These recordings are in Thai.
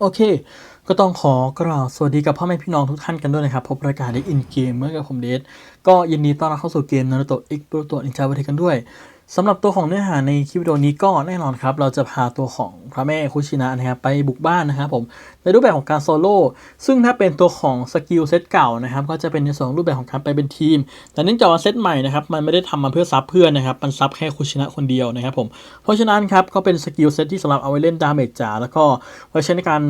โอเค ก็ต้องขอกล่าวสวัสดีกับพ่อแม่พี่น้องทุกท่านกันด้วยนะครับ พบรายการในอินเกมเมื่อกับผมเดชก็ยินดีต้อนรับเข้าสู่เกมนารุโตะเอ็กโปรโตนินจาวิเทกันด้วย สำหรับตัวของเนื้อหาในคลิปวิดีโอนี้ก็แน่นอนครับ เราจะพาตัวของพระแม่คุชินะนะครับไปบุกบ้านนะครับผมในรูปแบบของการโซโล่ซึ่งถ้าเป็นตัวของสกิลเซตเก่านะครับก็จะเป็นในส่วนของรูปแบบของการไปเป็นทีม แต่เนื่องจากว่าเซตใหม่นะครับมันไม่ได้ทำมาเพื่อซับเพื่อนนะครับมันซับแค่คุชินะคนเดียวนะครับผมเพราะฉะนั้นครับก็เป็นสกิลเซตที่สำหรับเอาไว้เล่นดาเมจจ๋าแล้วก็ไว้ใช้ในการ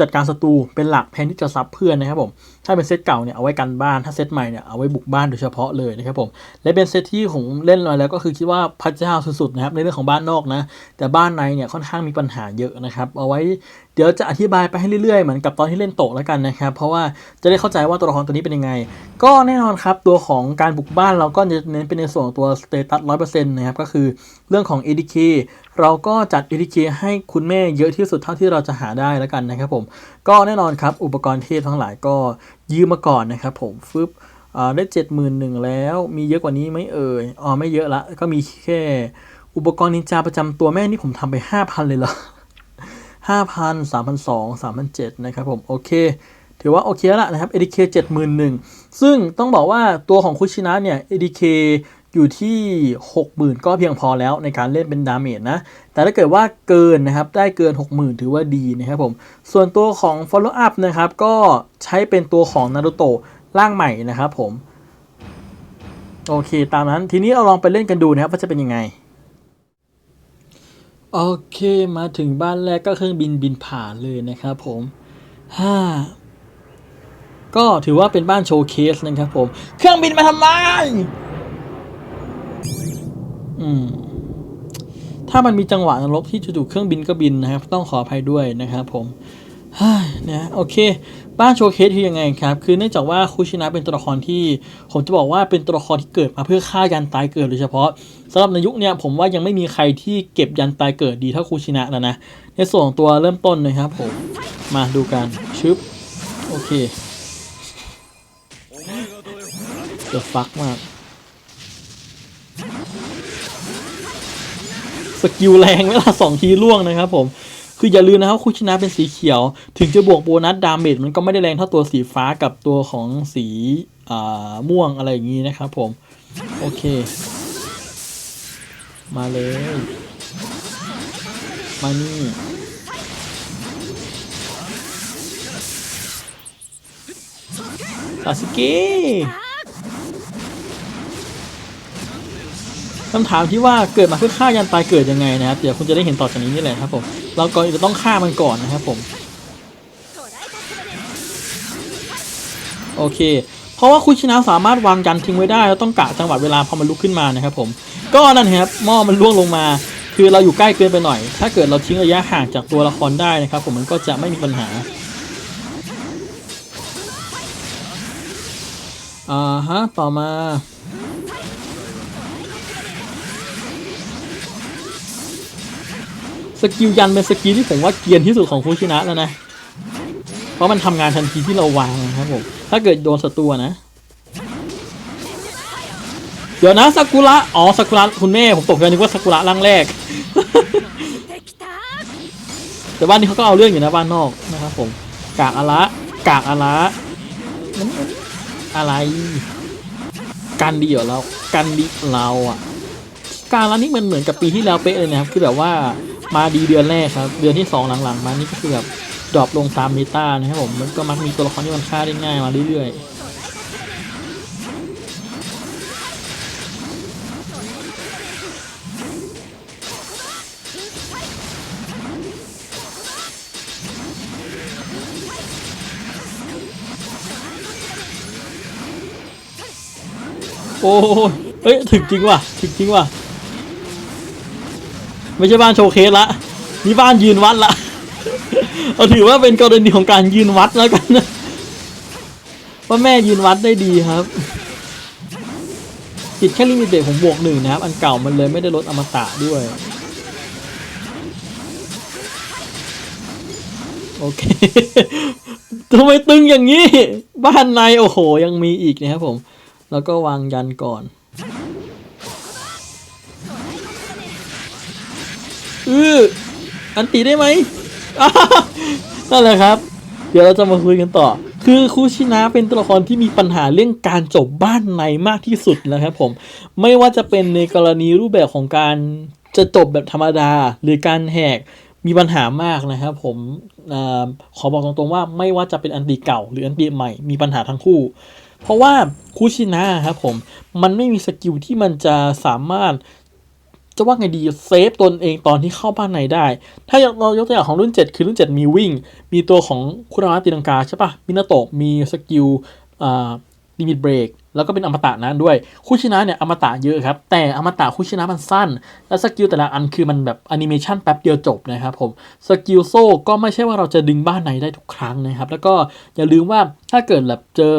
จัดการศัตรูเป็นหลักแทนที่จะซับเพื่อนนะครับผมถ้าเป็นเซตเก่าเนี่ยเอาไว้กันบ้านถ้าเซตใหม่เนี่ยเอาไว้บุกบ้านโดยเฉพาะเลยนะครับผมและเป็นเซตที่ผมเล่นมาแล้วก็คือคิดว่าพระเจ้าสุดๆนะครับในเรื่องของบ้านนอกนะแต่บ้านในเนี่ยค่อนข้างมีปัญหาเยอะนะครับเอาไว้เดี๋ยวจะอธิบายไปให้เรื่อยๆ เหมือนกับตอนที่เล่นโตะแล้วกันนะครับ เพราะว่าจะได้เข้าใจว่าตัวละครตัวนี้เป็นยังไง ก็แน่นอนครับตัวของการบุกบ้านเราก็จะเน้นเป็นในส่วนตัวสเตตัสร้อยเปอร์เซ็นต์นะครับ ก็คือเรื่องของ ADK เราก็จัด ADK ให้คุณแม่เยอะที่สุดเท่าที่เราจะหาได้แล้วกันนะครับผม ก็แน่นอนครับอุปกรณ์เทพทั้งหลายก็ยืมมาก่อนนะครับผมฟึบได้เจ็ดหมื่นหนึ่งแล้วมีเยอะกว่านี้ไหมเอ่ยอ๋อไม่เยอะละก็มีแค่อุปกรณ์นินจาประจำตัวแม่นี่ผมทำไปห้าพันเลยเหรอ ห้าพันสามพันสองสามพันเจ็ดนะครับผมโอเคถือว่าโอเคแล้วนะครับ ADK 71,000 ซึ่งต้องบอกว่าตัวของคุชินะเนี่ย ADK อยู่ที่ 60,000 ก็เพียงพอแล้วในการเล่นเป็นดาเมจนะ แต่ถ้าเกิดว่าเกินนะครับ ได้เกิน 60,000 ถือว่าดีนะครับผม ส่วนตัวของ Follow Up นะครับ ก็ใช้เป็นตัวของนารูโตะร่างใหม่นะครับผม โอเค ตามนั้น ทีนี้เราลองไปเล่นกันดูนะครับว่าจะเป็นยังไง โอเคมาถึงบ้านแรกก็เครื่องบินบินผ่านเลยนะครับผมฮ่าก็ถือว่าเป็นบ้านโชว์เคสนะครับผม เครื่องบินมาทำไม อืม ถ้ามันมีจังหวะนรกที่จู่ๆเครื่องบินก็บินนะครับ ต้องขออภัยด้วยนะครับผมฮ่าเนี่ยโอเค บ้านโชว์เคสคือยังไงครับ คือเนื่องจากว่าคุชินะเป็นตัวละครที่ ผมจะบอกว่าเป็นตัวละครที่เกิดมาเพื่อฆ่ายันตายเกิดโดยเฉพาะสำหรับในยุคนี้ผมว่ายังไม่มีใครที่เก็บยันตายเกิดดีเท่าคุชินะแล้วนะ ในส่วนของตัวเริ่มต้นนะครับผม มาดูกันชึบโอเคเดือดฟักมากสกิลแรงเวลาสองทีล่วงนะครับผม คืออย่าลืมนะครับคุชินะเป็นสีเขียว ถึงจะบวกโบนัสดาเมจมันก็ไม่ได้แรงเท่าตัวสีฟ้ากับตัวของสีม่วงอะไรอย่างนี้นะครับผม โอเค มาเลย มานี่ซาสึเกะ คำถามที่ว่าเกิดมาเพื่อฆ่ายันตายเกิดยังไงนะครับเดี๋ยวคุณจะได้เห็นต่อจากนี้นี่แหละครับผมเราก่อนจะต้องฆ่ามันก่อนนะครับผมโอเค เพราะว่าคุณชนะสามารถวางยันทิ้งไว้ได้แล้วต้องกะจังหวะเวลาพอมันลุกขึ้นมานะครับผมก็นั่นครับหม้อมันล่วงลงมา คือเราอยู่ใกล้เกินไปหน่อย ถ้าเกิดเราทิ้งระยะห่างจากตัวละครได้นะครับ ผมมันก็จะไม่มีปัญหาอ่าฮะต่อมา สกิลยันเป็นสกิลที่ผมว่าเกียนที่สุดของคุชินะแล้วนะ เพราะมันทำงานทันทีที่เราวางนะครับผม ถ้าเกิดโดนศัตรูนะ เดี๋ยวนะซากุระ อ๋อซากุระคุณแม่ผมตกใจนึกว่าซากุระร่างแรก แต่บ้านนี้เขาก็เอาเรื่องอยู่นะบ้านนอกนะครับผม กากอาระกากอาระอะไร กันดีเหรอเรา กันดีเราอะ การร้านนี้มันเหมือนกับปีที่แล้วเป๊ะเลยนะครับ คือแบบว่า มาดีเดือนแรกครับ เดือนที่สองหลังๆ มานี่ก็คือแบบดรอปลงตามเมตานะครับผมมันก็มักมีตัวละครที่มันฆ่าได้ง่ายมาเรื่อยๆโอ้เอ้ย ถึงจริงว่ะ ถึงจริงว่ะ ไม่ใช่บ้านโชว์เคสละนี่บ้านยืนวัดละเอาถือว่าเป็นกรณีของการยืนวัดแล้วกันนะว่าแม่ยืนวัดได้ดีครับจิตแค่ลิมิเตผมบวกหนึ่งนะครับ อันเก่ามันเลยไม่ได้ลดอมตะด้วย โอเคทำไมตึงอย่างนี้ บ้านในโอ้โห ยังมีอีกนะครับผม แล้วก็วางยันก่อน อืออันตีได้ไหมนั่นแหละครับ เดี๋ยวเราจะมาคุยกันต่อ คือคุชินะเป็นตัวละครที่มีปัญหาเรื่องการจบบ้านในมากที่สุดนะครับผม ไม่ว่าจะเป็นในกรณีรูปแบบของการจะจบแบบธรรมดา หรือการแหกมีปัญหามากนะครับผมอขอบอกตรงๆว่าไม่ว่าจะเป็นอันตีเก่า หรืออันตีใหม่มีปัญหาทั้งคู่ เพราะว่าคุชินะครับผมมันไม่มีสกิลที่มันจะสามารถ จะว่าไงดีเซฟตนเองตอนที่เข้าบ้านในได้ ถ้าเรายกตัวอย่างของรุ่น 7 คือรุ่น 7 มีวิ่ง มีตัวของคุรามาตีลังกาใช่ปะมินาโตะมีสกิลอ่าลิมิตเบรก แล้วก็เป็นอมตะนั้นด้วยคุชินะเนี่ยอมตะเยอะครับ แต่อมตะคุชินะมันสั้น และสกิลแต่ละอันคือมันแบบแอนิเมชันแป๊บเดียวจบนะครับผมสกิลโซ่ก็ไม่ใช่ว่าเราจะดึงบ้านในได้ทุกครั้งนะครับ แล้วก็อย่าลืมว่าถ้าเกิดแบบเจอ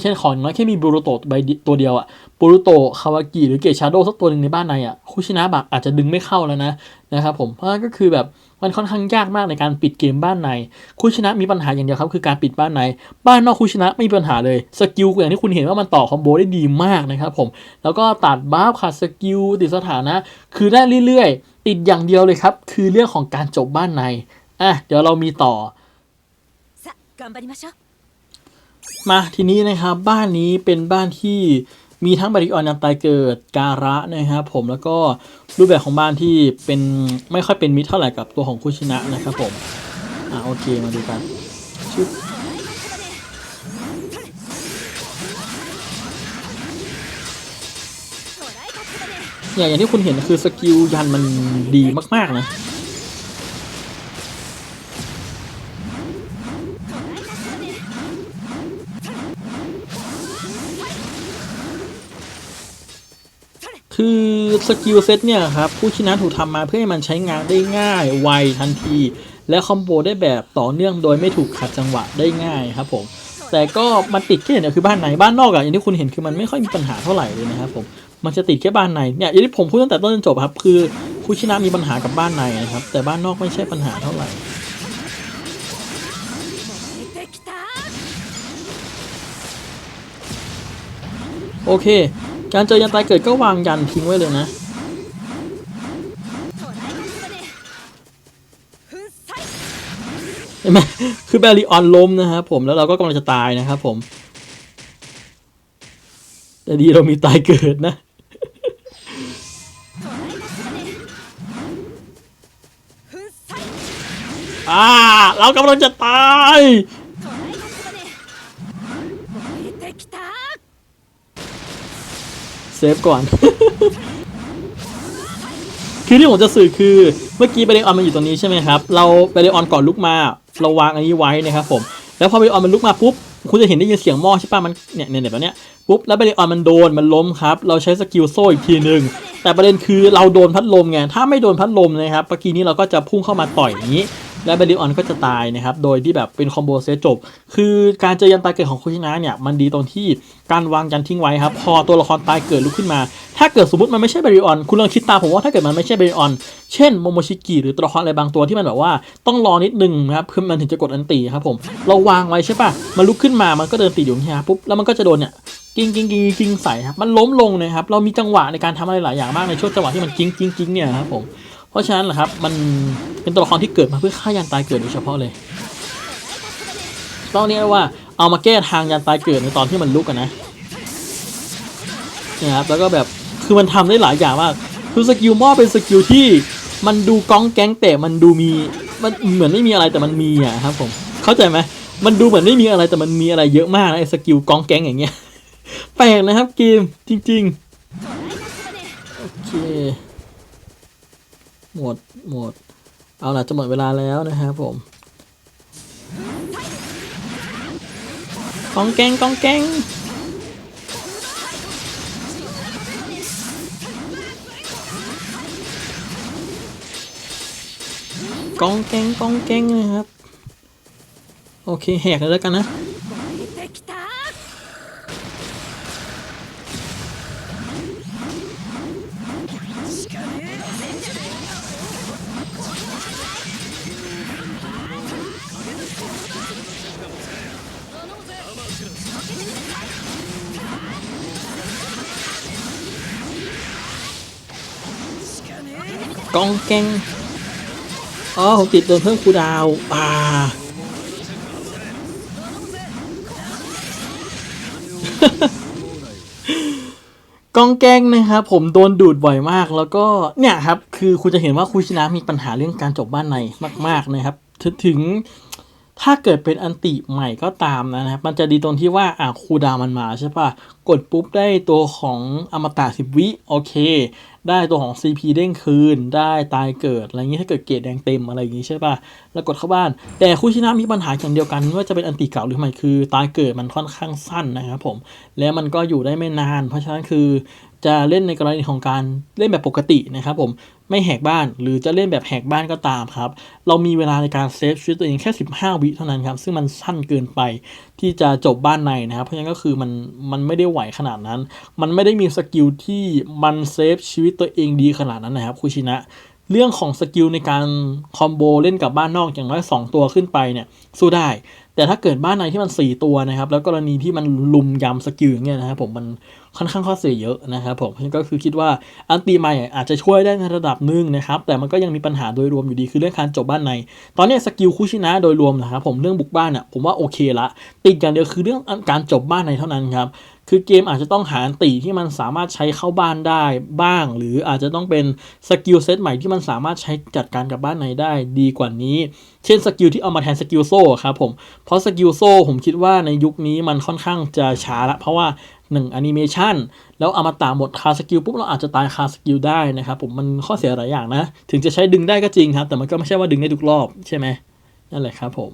เช่นของน้อยแค่มีบูโรโตะใบตัวเดียวอะบูโรโตะคาวากิหรือเกชาโดสักตัวหนึ่งในบ้านในอะคุชินะบักอาจจะดึงไม่เข้าแล้วนะนะครับผมเพราะงั้นก็คือแบบ มันค่อนข้างยากมากในการปิดเกมบ้านในคู่ชนะมีปัญหาอย่างเดียวครับคือการปิดบ้านใน บ้านนอกคู่ชนะไม่มีปัญหาเลยสกิลอย่างที่คุณเห็นว่ามันต่อคอมโบได้ดีมากนะครับผมแล้วก็ตัดบ้าขาดสกิลติดสถานะ คือได้เรื่อยๆ ติดอย่างเดียวเลยครับ คือเรื่องของการจบบ้านในอะเดี๋ยวเรามีต่อมาทีนี้นะครับบ้านนี้เป็นบ้านที่ มีทั้งบริออนยันตายเกิดการะนะครับผมแล้วก็รูปแบบของบ้านที่เป็นไม่ค่อยเป็นมิตรเท่าไหร่กับตัวของคุชินะนะครับผมอ่าโอเคมาดูกันชึบเนี่ยอย่างที่คุณเห็นคือสกิลยันมันดีมากๆนะ คือสกิลเซ็ตเนี่ยครับผู้ชนะถูกทำมาเพื่อให้มันใช้งานได้ง่ายไวทันที และคอมโบได้แบบต่อเนื่องโดยไม่ถูกขัดจังหวะได้ง่ายครับผมแต่ก็มันติดแค่เนี่ยคือบ้านในบ้านนอกอะอย่างที่คุณเห็นคือมันไม่ค่อยมีปัญหาเท่าไหร่เลยนะครับผมมันจะติดแค่บ้านในเนี่ยอย่างที่ผมพูดตั้งแต่ต้นจนจบครับ คือผู้ชนะมีปัญหากับบ้านในนะครับ แต่บ้านนอกไม่ใช่ปัญหาเท่าไหร่โอเค การเจอยันตายเกิดก็วางยันทิ้งไว้เลยนะ เห็นไหมคือแบริออนล้มนะครับผมแล้วเราก็กำลังจะตายนะครับผม แต่ดีเรามีตายเกิดนะอ่าเรากำลังจะตาย เซฟก่อน คือที่ผมจะสื่อคือเมื่อกี้ไปเบรออนมันอยู่ตรงนี้ใช่ไหมครับ เราไปเบรออนก่อนลุกมา เราวางอันนี้ไว้นะครับผม แล้วพอเบรออนมันลุกมาปุ๊บ คุณจะเห็นได้ยินเสียงหม้อใช่ป่ะมันเนี่ยเนี่ยแบบเนี้ยปุ๊บ แล้วไปเบรออนมันโดน มันล้มครับ เราใช้สกิลโซ่อีกทีหนึ่งแต่ประเด็นคือเราโดนพัดลมไง ถ้าไม่โดนพัดลมนะครับ เมื่อกี้นี้เราก็จะพุ่งเข้ามาต่อยอย่างนี้ และเบริออนก็จะตายนะครับ โดยที่แบบเป็นคอมโบเซตจบ คือการเจอยันตายเกิดของคุชินะเนี่ย มันดีตรงที่การวางยันทิ้งไว้ครับ พอตัวละครตายเกิดลุกขึ้นมา ถ้าเกิดสมมติมันไม่ใช่เบริออน คุณลองคิดตามผมว่าถ้าเกิดมันไม่ใช่เบริออน เช่นโมโมชิกิหรือตัวละครอะไรบางตัวที่มันแบบว่าต้องรอนิดนึงนะครับคือมันถึงจะกดอันตีครับผม เราวางไว้ใช่ปะมันลุกขึ้นมามันก็เดินตีอยู่ที่ฮะปุ๊บแล้วมันก็จะโดนเนี่ยกิ้งกิ้งกิ้งกิ้งใส่ครับ มันล้มลงนะครับ เรามีจังหวะในการทำอะไรหลายอย่างมากในช่วงจังหวะที่มันกิ้งกิ้งกิ้งเนี่ยครับผมเราะฉะนั้นแหละครับมันเป็นตัวละครที่เกิดมาเพื่อฆ่ายันตายเกิดโดยเฉพาะเลย ต้องเรียกว่าเอามาแก้ทางยันตายเกิดในตอนที่มันลุกกันนะนี่ยครับแล้วก็แบบคือมันทำได้หลายอย่างมากคือสกิลมอเป็นสกิลที่มันดูก้องแก๊งแต่มันดูมีมันเหมือนไม่มีอะไรแต่มันมีอะครับผมเข้าใจไหมมันดูเหมือนไม่มีอะไรแต่มันมีอะไรเยอะมากนะไอ้สกิลก้องแก๊งอย่างเงี้ยแปลกนะครับเกมจริง ๆ โอเค หมดหมด เอาล่ะจะหมดเวลาแล้วนะครับผมกองแกงกองแกงกองแกงกองแกงนะครับ โอเคแหกเลยแล้วกันนะ องแกงอ๋อผมติดโดนเพิ่มคูดาวป่าก้องแกงนะครับผมโดนดูดบ่อยมาก แล้วก็เนี่ยครับ คือคุณจะเห็นว่าคุยชนะมีปัญหาเรื่องการจบบ้านในมาก ๆนะครับ ถึงถ้าเกิดเป็นอันติใหม่ก็ตามนะครับ มันจะดีตรงที่ว่าอะคูดามันมาใช่ปะกดปุ๊บได้ตัวของอมตะสิบวิโอเค ได้ตัวของ CP เด้งคืน ได้ตายเกิดอะไรอย่างนี้ถ้าเกิดเกรดแดงเต็มอะไรอย่างนี้ใช่ปะแล้วกดเข้าบ้าน แต่คู่ชินะมีปัญหาอย่างเดียวกันว่าจะเป็นอันติเก่าหรือใหม่คือตายเกิดมันค่อนข้างสั้นนะครับผม แล้วมันก็อยู่ได้ไม่นาน เพราะฉะนั้นคือจะเล่นในกรณีของการเล่นแบบปกตินะครับผมไม่แหกบ้านหรือจะเล่นแบบแหกบ้านก็ตามครับ เรามีเวลาในการเซฟชีวิตตัวเองแค่ 15 วิเท่านั้นครับ ซึ่งมันสั้นเกินไป ที่จะจบบ้านในนะครับ เพราะฉะนั้นก็คือมันมันไม่ได้ไหวขนาดนั้น มันไม่ได้มีสกิลที่มันเซฟชีวิตตัวเองดีขนาดนั้นนะครับคุชินะเรื่องของสกิลในการคอมโบเล่นกับบ้านนอกอย่างน้อย2ตัวขึ้นไปเนี่ยสู้ได้ แต่ถ้าเกิดบ้านในที่มัน 4 ตัวนะครับ แล้วกรณีที่มันลุมยำสกิลอย่างเงี้ยนะครับผมมันค่อนข้างข้อเสียเยอะนะครับผมก็คือคิดว่าอันตีใหม่อาจจะช่วยได้ในระดับหนึ่งนะครับ แต่มันก็ยังมีปัญหาโดยรวมอยู่ดีคือเรื่องการจบบ้านใน ตอนนี้สกิลคุชินะโดยรวมนะครับผมเรื่องบุกบ้านอะผมว่าโอเคละติดอย่างเดียวคือเรื่องการจบบ้านในเท่านั้นครับ คือเกมอาจจะต้องหาติที่มันสามารถใช้เข้าบ้านได้บ้าง หรืออาจจะต้องเป็นสกิลเซตใหม่ที่มันสามารถใช้จัดการกับบ้านในได้ดีกว่านี้ เช่นสกิลที่เอามาแทนสกิลโซ่ครับผม เพราะสกิลโซ่ผมคิดว่าในยุคนี้มันค่อนข้างจะช้าละ เพราะว่าหนึ่งแอนิเมชันแล้วเอามาตาหมดคาสกิลปุ๊บเราอาจจะตายคาสกิลได้นะครับผมมันข้อเสียหลายอย่างนะ ถึงจะใช้ดึงได้ก็จริงครับ แต่มันก็ไม่ใช่ว่าดึงได้ทุกรอบใช่ไหมนั่นแหละครับผม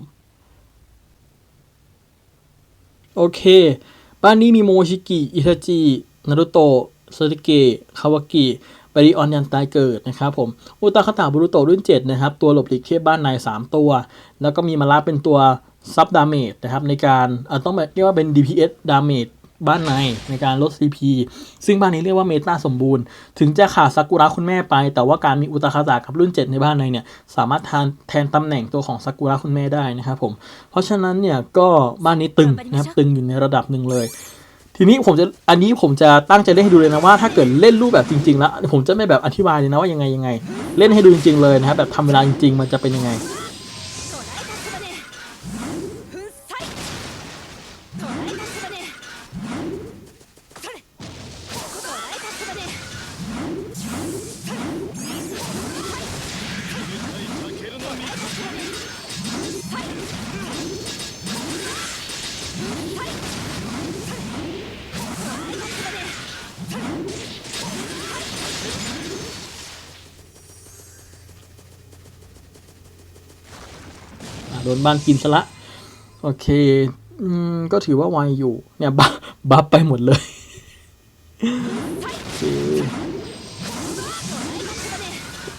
โอเค บ้านนี้มีโมชิกิ อิทาจิ นารุโตะเซติเกะ คาวากิบริออนยันตายเกิดนะครับผม อุตาคาตาบุรุโตะรุ่น 7 นะครับ ตัวหลบหลีกเทพบ้านใน3ตัว แล้วก็มีมาลาเป็นตัวซับดาเมจนะครับในการต้องแบบเรียกว่าเป็น DPS ดาเมจ บ้านในในการลด CP ซึ่งบ้านนี้เรียกว่าเมตาสมบูรณ์ ถึงจะขาดซากุระคุณแม่ไป แต่ว่าการมีอุตาคาตะกับรุ่น 7 ในบ้านในเนี่ยสามารถทานแทนตำแหน่งตัวของซากุระคุณแม่ได้นะครับผม เพราะฉะนั้นเนี่ยก็บ้านนี้ตึงนะครับตึงอยู่ในระดับหนึ่งเลยทีนี้ผมจะอันนี้ผมจะตั้งใจเล่นให้ดูเลยนะว่าถ้าเกิดเล่นรูปแบบจริงๆแล้วผมจะไม่แบบอธิบายเลยนะว่ายังไงยังไง เล่นให้ดูจริงๆเลยนะครับแบบทำเวลาจริงๆ มันจะเป็นยังไง โดนบ้านกินซะละ โอเค อืม ก็ถือว่าไวอยู่ เนี่ยบัฟบัฟไปหมดเลย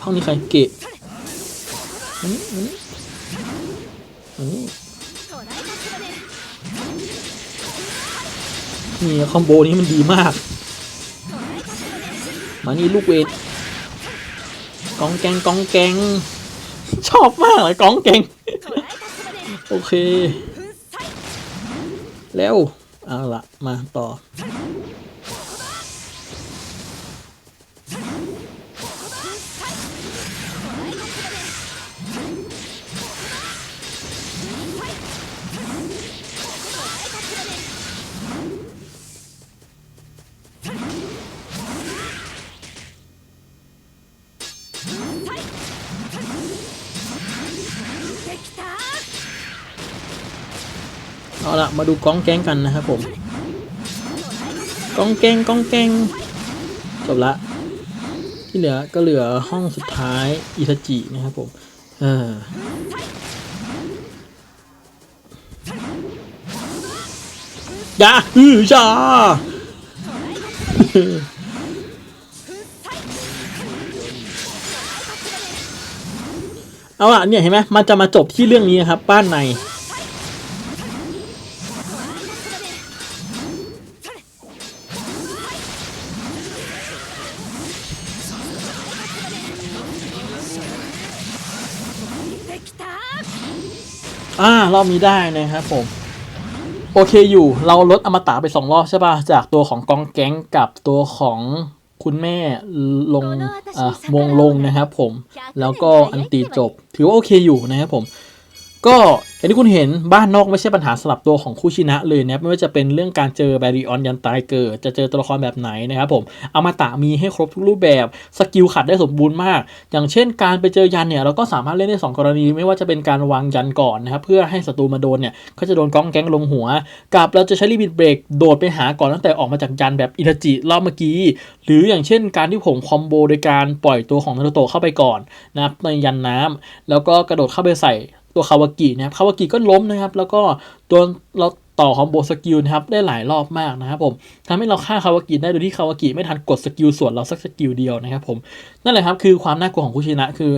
ห้องนี้ใครเกะอันนี้อันนี้อันนี้นี่คอมโบนี้มันดีมาก มานี่ลูกเวทกองแกงกองแกง ชอบมากเลยกองแกง โอเค แล้วเอาละมาต่อ เอาละมาดูก้องแกงกันนะครับผมก้องแกงก้องแกงจบละ ที่เหลือก็เหลือห้องสุดท้ายอิทจินะครับผมเอออย่าอือจ้าเอาล่ะเนี่ยเห็นไหมมันจะมาจบที่เรื่องนี้นะครับ บ้านใน อ่ารอบนี้ได้นะครับผม โอเคอยู่เราลดอมตะไปสองรอบใช่ป่ะ จากตัวของกองแก๊งกับตัวของคุณแม่ลงอะมงลงนะครับผม แล้วก็อันตีจบ ถือว่าโอเคอยู่นะครับผม ก็อย่างที่คุณเห็นบ้านนอกไม่ใช่ปัญหาสำหรับตัวของคู่ชินะเลยนะไม่ว่าจะเป็นเรื่องการเจอแบริออนยันตายเกิด จะเจอตัวละครแบบไหนนะครับผมอมตะมีให้ครบทุกรูปแบบสกิลขัดได้สมบูรณ์มาก อย่างเช่นการไปเจอยันเนี่ยเราก็สามารถเล่นได้สองกรณี ไม่ว่าจะเป็นการวางยันก่อนนะครับเพื่อให้ศัตรูมาโดนเนี่ยก็จะโดนก้องแก๊งลงหัว กับเราจะใช้ลิมิตเบรกโดดไปหาก่อนตั้งแต่ออกมาจากยันแบบอิทาจิรอบเมื่อกี้ หรืออย่างเช่น การที่ผมคอมโบโดยการปล่อยตัวของนารูโตะเข้าไปก่อนนะครับในยันน้ำแล้วก็กระโดดเข้าไปใส่ ตัวคาวากินะครับคาวากิก็ล้มนะครับ แล้วก็โดนเราต่อคอมโบสกิลนะครับได้หลายรอบมากนะครับผมทำให้เราฆ่าคาวากิได้โดยที่คาวากิไม่ทันกดสกิลส่วนเราสักสกิลเดียวนะครับผมนั่นแหละครับคือความน่ากลัวของคุชินะคือ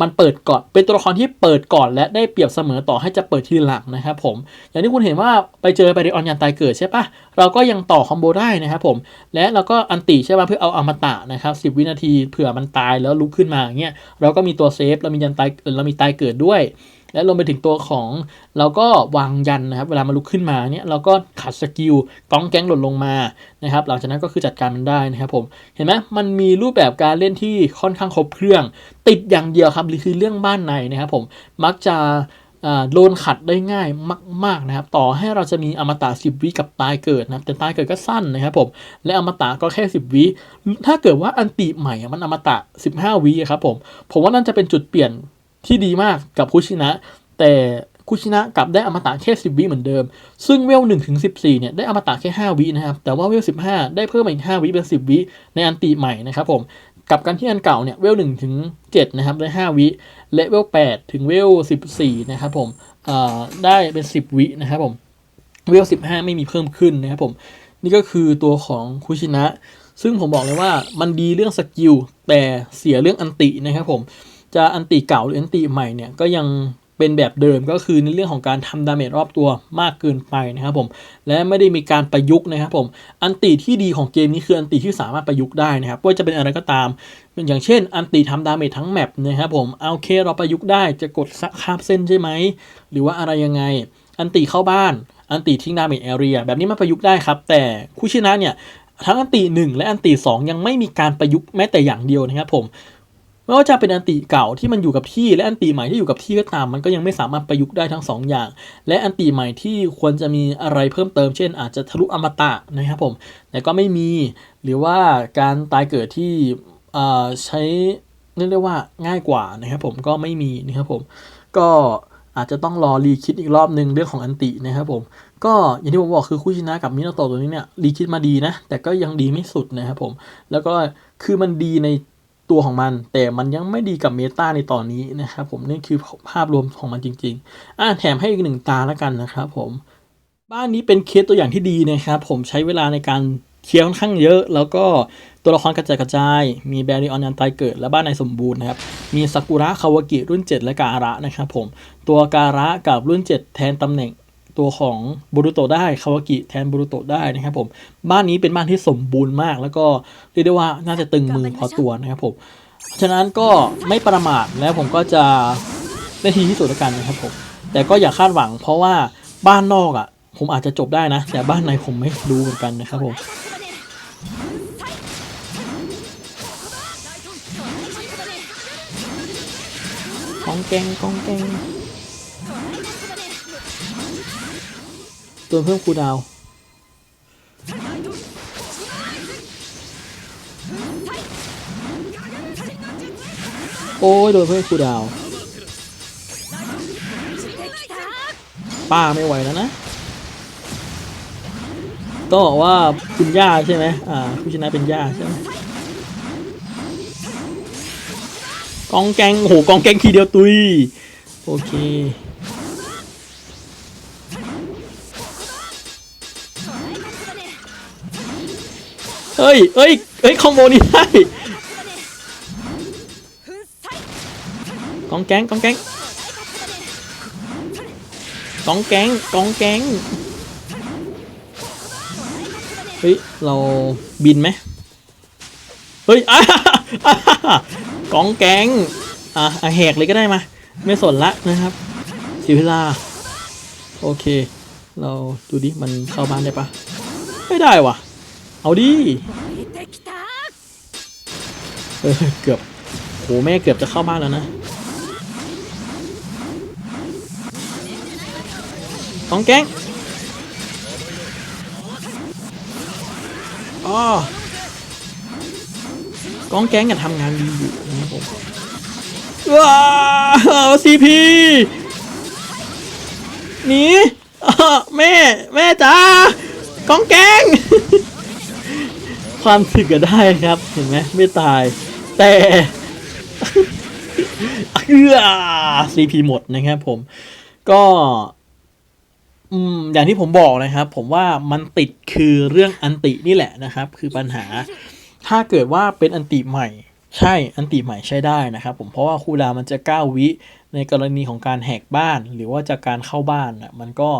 มันเปิดก่อนเป็นตัวละครที่เปิดก่อนและได้เปรียบเสมอต่อให้จะเปิดทีหลังนะครับผมอย่างที่คุณเห็นว่าไปเจอไปริออนยันตายเกิดใช่ปะเราก็ยังต่อคอมโบได้นะครับผมและเราก็อันติใช่ปะเพื่อเอาอมตะนะครับสิวินาทีเผื่อมันตายแล้วลุกขึ้นมาอย่างเงี้ยเราก็มีตัวเซฟเรามียันตายเรามีตายเกิดด้วย และรวมไปถึงตัวของเราก็วางยันนะครับ เวลามันลุกขึ้นมาเนี่ยเราก็ขัดสกิลก้องแก๊งหล่นลงมานะครับหลังจากนั้นก็คือจัดการมันได้นะครับผมเห็นไหมมันมีรูปแบบการเล่นที่ค่อนข้างครบเครื่อง ติดอย่างเดียวครับคือเรื่องบ้านในนะครับผมมักจะโดนขัดได้ง่ายมาก ๆนะครับ ต่อให้เราจะมีอมตะ10 วิกับตายเกิดนะครับแต่ตายเกิดก็สั้นนะครับผมและอมตะก็แค่ 10 วิถ้าเกิดว่าอันติใหม่มันอมตะ 15 วิครับผมผมว่านั่นจะเป็นจุดเปลี่ยน ที่ดีมากกับคุชินะ แต่คุชินะกลับได้อมตะแค่ 10 วิเหมือนเดิม ซึ่งเวล1ถึง14 เนี่ย ได้อมตะแค่ 5 วินะครับ แต่ว่าเวล 15 ได้เพิ่มมาอีก 5 วิเป็น 10 วิในอันติใหม่นะครับผมกับการที่อันเก่าเนี่ยเวล1ถึง7นะครับได้ 5 วิและเวล8ถึงเวล14 นะครับผมได้เป็น 10 วินะครับผมเวล15 ไม่มีเพิ่มขึ้นนะครับผม นี่ก็คือตัวของคุชินะ ซึ่งผมบอกเลยว่ามันดีเรื่องสกิลแต่เสียเรื่องอันตินะครับผม จะอันติเก่าหรืออันติใหม่เนี่ยก็ยังเป็นแบบเดิมก็คือในเรื่องของการทำดาเมจรอบตัวมากเกินไปนะครับผมและไม่ได้มีการประยุกต์นะครับผมอันติที่ดีของเกมนี้คืออันติที่สามารถประยุกต์ได้นะครับว่าจะเป็นอะไรก็ตามอย่างเช่น อันติทำดาเมจทั้งแมปนะครับผมเอาโอเคเราประยุกต์ได้จะกดข้ามเส้นใช่ไหมหรือว่าอะไรยังไง อันติเข้าบ้าน อันติทิ้งดาเมจแอเรียแบบนี้มันประยุกต์ได้ครับ แต่คุชินะเนี่ยทั้งอันติหนึ่งและอันติสองยังไม่มีการประยุกต์แม้แต่อย่างเดียวนะครับผม ไม่ว่าจะเป็นอันติเก่าที่มันอยู่กับที่ และอันติใหม่ที่อยู่กับที่ก็ตาม มันก็ยังไม่สามารถประยุกต์ได้ทั้งสองอย่าง และอันติใหม่ที่ควรจะมีอะไรเพิ่มเติม เช่น อาจจะทะลุอมตะนะครับผม แต่ก็ไม่มี หรือว่าการตายเกิดที่ใช้เรียกได้ว่าง่ายกว่านะครับผมก็ไม่มีนะครับผม ก็อาจจะต้องรอรีคิดอีกรอบหนึ่งเรื่องของอันตินะครับผม ก็อย่างที่ผมบอกคือคุชินะกับมินโตะตัวนี้เนี่ยรีคิดมาดีนะ แต่ก็ยังดีไม่สุดนะครับผม แล้วก็คือมันดีใน ตัวของมัน แต่มันยังไม่ดีกับเมตาในตอนนี้นะครับผมนี่คือภาพรวมของมันจริงๆอ่าแถมให้อีกหนึ่งตาแล้วกันนะครับผมบ้านนี้เป็นเคสตัวอย่างที่ดีนะครับ ผมใช้เวลาในการเคลียร์ค่อนข้างเยอะ แล้วก็ตัวละครกระจายกระจาย มีแบริออนยันไตเกิด และบ้านในสมบูรณ์นะครับ มีซากุระคาวากิรุ่น 7 และการะนะครับผม ตัวการะกับรุ่น 7 แทนตำแหน่ง ตัวของบูรุโตะได้คาวากิแทนบูรุโตะได้นะครับผมบ้านนี้เป็นบ้านที่สมบูรณ์มาก แล้วก็เรียกได้ว่าน่าจะตึงมือพอตัวนะครับผมฉะนั้นก็ไม่ประมาทแล้วผมก็จะได้ทีที่สุดแล้วกันนะครับผมแต่ก็อย่าคาดหวัง เพราะว่าบ้านนอกอะ ผมอาจจะจบได้นะ แต่บ้านในผมไม่รู้เหมือนกันนะครับผมกองแกงกองแกง ตัวเพิ่มคูดาว โอ้ยโดนเพิ่มคูดาว ป้าไม่ไหวแล้วนะต้องบอกว่าคุณย่าใช่ไหมอ่าผู้ชนะเป็นย่าใช่ไหมกองแกงโอ้โหกองแกงทีเดียวตุย โอเค เฮ้ยเฮ้ยเฮ้ยคอมโบนี้ได้กองแกงกองแกงกองแกงกองแกงเฮ้ยเราบินไหมเฮ้ยอะอะกองแกงอะอะแหกเลยก็ได้มา ไม่สนละนะครับสียเวลา โอเค เราดูดิ มันเข้าบ้านได้ปะไม่ได้ว่ะ เอาดิเออเกือบโหแม่เกือบจะเข้าบ้านแล้วนะ ต้องแก๊งอ๋อกองแก๊งกันทำงานดีอยู่นะผมว้าวซีพีหนีแม่ แม่จ้ากองแก๊ง ความถึกก็ได้ครับ เห็นไหมไม่ตาย แต่เอื้อซีพีหมดนะครับผม ก็อืมอย่างที่ผมบอกนะครับ ผมว่ามันติดคือเรื่องอันตินี่แหละนะครับ คือปัญหา ถ้าเกิดว่าเป็นอันติใหม่ ใช่อันติใหม่ใช้ได้นะครับ ผมเพราะว่าคูลดามันจะ9วิในกรณีของการแหกบ้าน หรือว่าจากการเข้าบ้านน่ะมันก็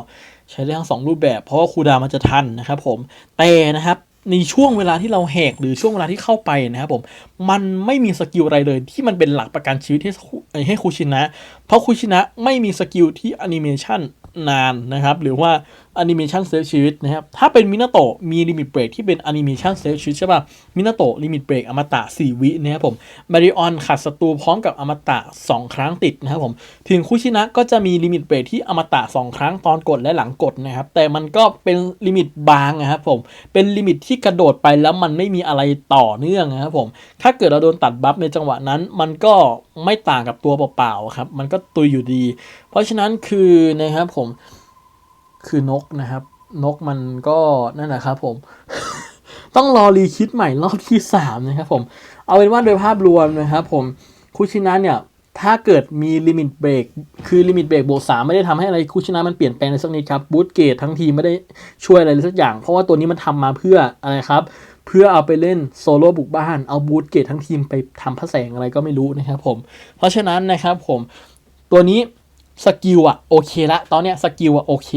ใช้ได้ทั้งสองรูปแบบ เพราะว่าคูลดามันจะทันนะครับ ผมแต่นะครับ ในช่วงเวลาที่เราแหกหรือช่วงเวลาที่เข้าไปนะครับผมมันไม่มีสกิลอะไรเลยที่มันเป็นหลักประกันชีวิตให้ให้คุชินะ เพราะคุชินะไม่มีสกิลที่แอนิเมชัน นานนะครับ หรือว่าแอนิเมชันเซฟชีวิตนะครับ ถ้าเป็นมินาโตะมีลิมิตเบรกที่เป็นแอนิเมชันเซฟชีวิตใช่ป่ะมินาโตะลิมิตเบรกอมตะ 4 วินะครับผมมาริออนขัดศัตรูพร้อมกับอมตะ 2 ครั้งติดนะครับผมถึงคุชินะก็จะมีลิมิตเบรกที่อมตะ 2 ครั้งตอนกดและหลังกดนะครับ แต่มันก็เป็นลิมิตบางนะครับผมเป็นลิมิตที่กระโดดไปแล้วมันไม่มีอะไรต่อเนื่องนะครับผมถ้าเกิดเราโดนตัดบัฟในจังหวะนั้นมันก็ ไม่ต่างกับตัวเปล่าๆครับ มันก็ตุยอยู่ดี เพราะฉะนั้นคือนะครับผมคือนกนะครับ นกมันก็นั่นแหละครับผม ต้องรอรีคิดใหม่รอบที่สามนะครับผม เอาเป็นว่าโดยภาพรวมนะครับผมคุชินะเนี่ยถ้าเกิดมีลิมิตเบรกคือลิมิตเบรกบวกสามไม่ได้ทำให้อะไรคุชินะมันเปลี่ยนแปลงในสักนิดครับบูตเกตทั้งทีไม่ได้ช่วยอะไรเลยสักอย่าง เพราะว่าตัวนี้มันทำมาเพื่ออะไรครับ เพื่อเอาไปเล่นโซโล่บุกบ้าน เอาบูตเกตทั้งทีมไปทำพระแสงอะไรก็ไม่รู้นะครับผม เพราะฉะนั้นนะครับผมตัวนี้สกิลอะโอเคละ ตอนเนี้ยสกิลอะโอเค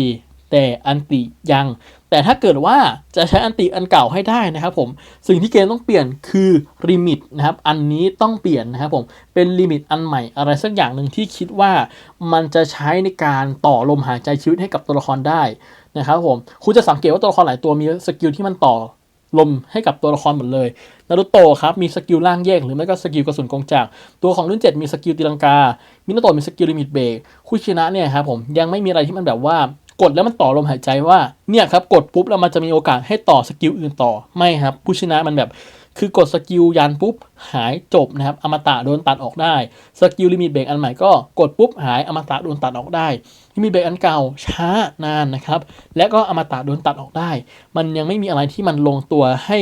แต่อันติยัง แต่ถ้าเกิดว่าจะใช้อันติอันเก่าให้ได้นะครับผม สิ่งที่เกมต้องเปลี่ยนคือลิมิตนะครับ อันนี้ต้องเปลี่ยนนะครับผม เป็นลิมิตอันใหม่อะไรสักอย่างหนึ่งที่คิดว่ามันจะใช้ในการต่อลมหายใจชีวิตให้กับตัวละครได้นะครับผม คุณจะสังเกตว่าตัวละครหลายตัวมีสกิลที่มันต่อ ลมให้กับตัวละครหมดเลยนารุโตะครับมีสกิลล่างแยกหรือไม่ก็สกิลกระสุนกงจักรตัวของรุ่น 7 มีสกิลตีลังกา มินาโตะมีสกิลลิมิตเบรกคุชินะเนี่ยครับผมยังไม่มีอะไรที่มันแบบว่ากดแล้วมันต่อลมหายใจว่าเนี่ยครับกดปุ๊บแล้วมันจะมีโอกาสให้ต่อสกิลอื่นต่อไม่ครับคุชินะมันแบบ คือกดสกิลยันปุ๊บหายจบนะครับอมตะโดนตัดออกได้สกิลลิมิตเบรกอันใหม่ก็กดปุ๊บหายอมตะโดนตัดออกได้ลิมิตเบรกอันเก่าช้านานนะครับ และก็อมตะโดนตัดออกได้ มันยังไม่มีอะไรที่มันลงตัวให้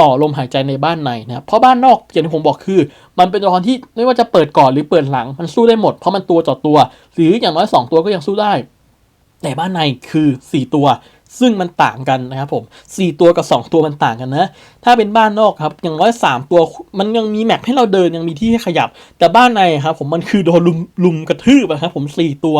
ต่อลมหายใจในบ้านในนะเพราะบ้านนอกอย่างที่ผมบอกคือ มันเป็นตัวละครที่ไม่ว่าจะเปิดก่อนหรือเปิดหลังมันสู้ได้หมดเพราะมันตัวต่อตัว หรืออย่างน้อย 2 ตัวก็ยังสู้ได้ แต่บ้านในคือ 4 ตัว ซึ่งมันต่างกันนะครับผม 4 ตัวกับ 2 ตัวมันต่างกันนะ ถ้าเป็นบ้านนอกครับอย่างน้อย 3 ตัวมันยังมีแมกให้เราเดินยังมีที่ให้ขยับ แต่บ้านในครับผมมันคือโดนลุมลุมกระทืบนะครับผม 4 ตัว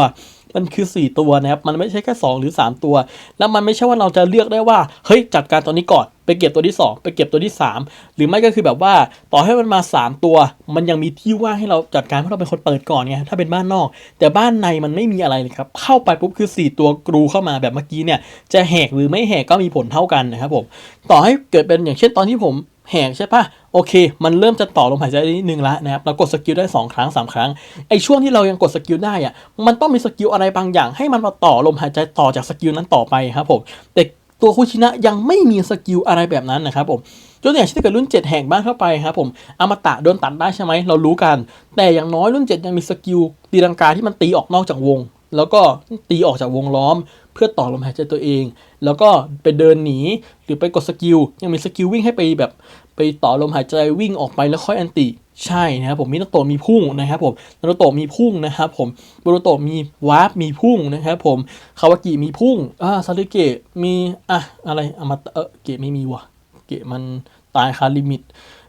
มันคือ 4 ตัวนะครับ มันไม่ใช่แค่ 2 หรือ 3 ตัว แล้วมันไม่ใช่ว่าเราจะเลือกได้ว่า เฮ้ย จัดการตัวนี้ก่อน ไปเก็บตัวที่ 2 ไปเก็บตัวที่ 3 หรือไม่ก็คือแบบว่า ต่อให้มันมา 3 ตัว มันยังมีที่ว่างให้เราจัดการเพราะเราเป็นคนเปิดก่อนไง ถ้าเป็นบ้านนอก แต่บ้านในมันไม่มีอะไรเลยครับ เข้าไปปุ๊บคือ 4 ตัวกรูเข้ามาแบบเมื่อกี้เนี่ย จะแหกหรือไม่แหกก็มีผลเท่ากันนะครับผม ต่อให้เกิดเป็นอย่างเช่นตอนที่ผมแหกใช่ปะ โอเค มันเริ่มจะต่อลมหายใจนิดนึงแล้วนะครับ เรากดสกิลได้ 2 ครั้ง 3 ครั้ง ไอช่วงที่เรายังกดสกิลได้อะมันต้องมีสกิลอะไรบางอย่าง ให้มันมาต่อลมหายใจต่อจากสกิลนั้นต่อไปครับผมแต่ตัวคุชินะยังไม่มีสกิลอะไรแบบนั้นนะครับผมยกตัวอย่างเช่นถ้าเกิดรุ่น 7 แหกบ้านเข้าไปครับผมอมตะโดนตัดได้ใช่ไหมเรารู้กัน แต่อย่างน้อยรุ่น 7 ยังมีสกิลตีลังกาที่มันตีออกนอกจากวง แล้วก็ตีออกจากวงล้อม เพื่อต่อลมหายใจตัวเอง แล้วก็ไปเดินหนีหรือไปกดสกิลยังมีสกิลวิ่งให้ไปแบบ ไปต่อลมหายใจวิ่งออกไปแล้วค่อยอันติใช่นะครับผมมินาโตะมีพุ่งนะครับผมนารุโตะมีพุ่งนะครับผมบรุโตะมีวาร์ปมีพุ่งนะครับผมคาวากิมีพุ่งอ่าซาสึเกะมีอะอะไรอามาเออเกะไม่มีวะเกะมันตายคาลิมิต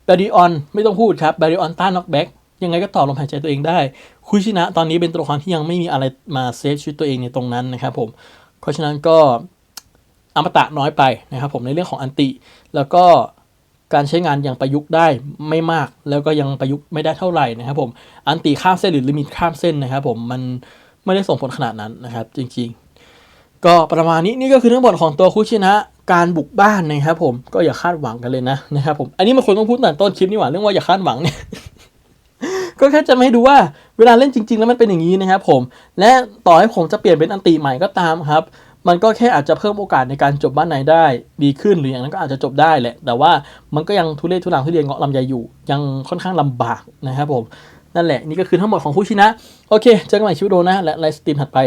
แบริออนไม่ต้องพูดครับแบริออนต้านน็อกแบ็ก ยังไงก็ต่อลมหายใจตัวเองได้ คุชินะตอนนี้เป็นตัวละครที่ยังไม่มีอะไรมาเซฟชีวิตตัวเองในตรงนั้นนะครับผมเพราะฉะนั้นก็อมตะน้อยไปนะครับผมในเรื่องของอันติ แล้วก็การใช้งานยังประยุกต์ได้ไม่มาก แล้วก็ยังประยุกต์ไม่ได้เท่าไหร่นะครับผมอันติข้ามเส้นหรือลิมิตข้ามเส้นนะครับผมมันไม่ได้ส่งผลขนาดนั้นนะครับจริงๆ ก็ประมาณนี้นี่ก็คือทั้งหมดของตัวคุชินะการบุกบ้านนะครับผมก็อย่าคาดหวังกันเลยนะนะครับผมอันนี้มันควรต้องพูดตั้งแต่ต้นคลิปนี่หว่าเรื่องว่าอย่าคาดหวังเนี่ย ก็แค่จะไมาให้ดูว่าเวลาเล่นจริง ๆ แล้วมันเป็นอย่างนี้นะครับผม และต่อให้ผมจะเปลี่ยนเป็นอันติใหม่ก็ตามครับ มันก็แค่อาจจะเพิ่มโอกาสในการจบบ้านไหนได้ดีขึ้นหรืออย่างนั้นก็อาจจะจบได้แหละ แต่ว่ามันก็ยังทุเรศทุรังทุเรียนเงาะลำไยอยู่ ยังค่อนข้างลำบากนะครับผมนั่นแหละนี่ก็คือทั้งหมดของผู้ชนะ โอเค เจอกันใหม่ชิวโดนะ และไลฟ์สตรีมถัดไป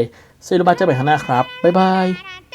เซรุบาเจอกันหม่ข้างหน้าครับ บ๊ายบาย